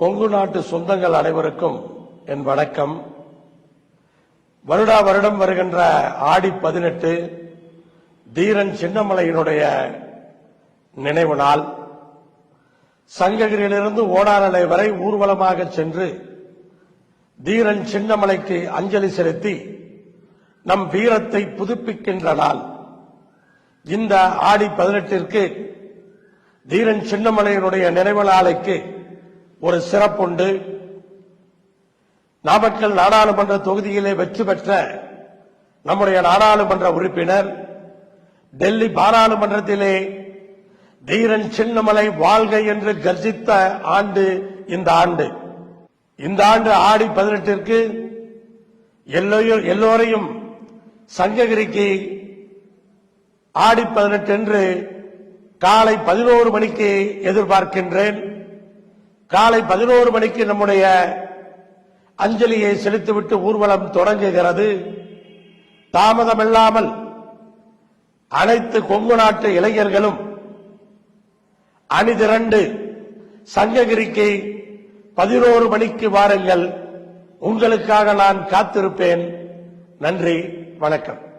கொங்கு நாட்டு சொந்தங்கள் அனைவருக்கும் என் வணக்கம். வருடா வருடம் வருகின்ற ஆடி பதினெட்டு தீரன் சின்னமலையினுடைய நினைவு நாள். சங்ககிரியிலிருந்து ஓடாநிலை வரை ஊர்வலமாக சென்று தீரன் சின்னமலைக்கு அஞ்சலி செலுத்தி நம் வீரத்தை புதுப்பிக்கின்ற நாள். இந்த ஆடி பதினெட்டிற்கு தீரன் சின்னமலையினுடைய நினைவு நாளைக்கு ஒரு சிறப்புண்டு. நாமக்கல் நாடாளுமன்ற தொகுதியிலே வெற்றி பெற்ற நம்முடைய நாடாளுமன்ற உறுப்பினர் டெல்லி பாராளுமன்றத்திலே தீரன் சின்னமலை வாழ்க என்று கர்ஜித்த ஆண்டு இந்த ஆண்டு. இந்த ஆண்டு ஆடி பதினெட்டிற்கு எல்லோரையும் எல்லோரையும் சங்ககிரிக்கு ஆடி பதினெட்டு என்று காலை பதினோரு மணிக்கு எதிர்பார்க்கின்றேன். காலை பதினோரு மணிக்கு நம்முடைய அஞ்சலியை செலுத்திவிட்டு ஊர்வலம் தொடங்குகிறது. தாமதமில்லாமல் அனைத்து கொங்கு நாட்டு இளைஞர்களும் அணிதிரண்டு சங்ககிரிக்கு பதினோரு மணிக்கு வாருங்கள். உங்களுக்காக நான் காத்திருப்பேன். நன்றி வணக்கம்.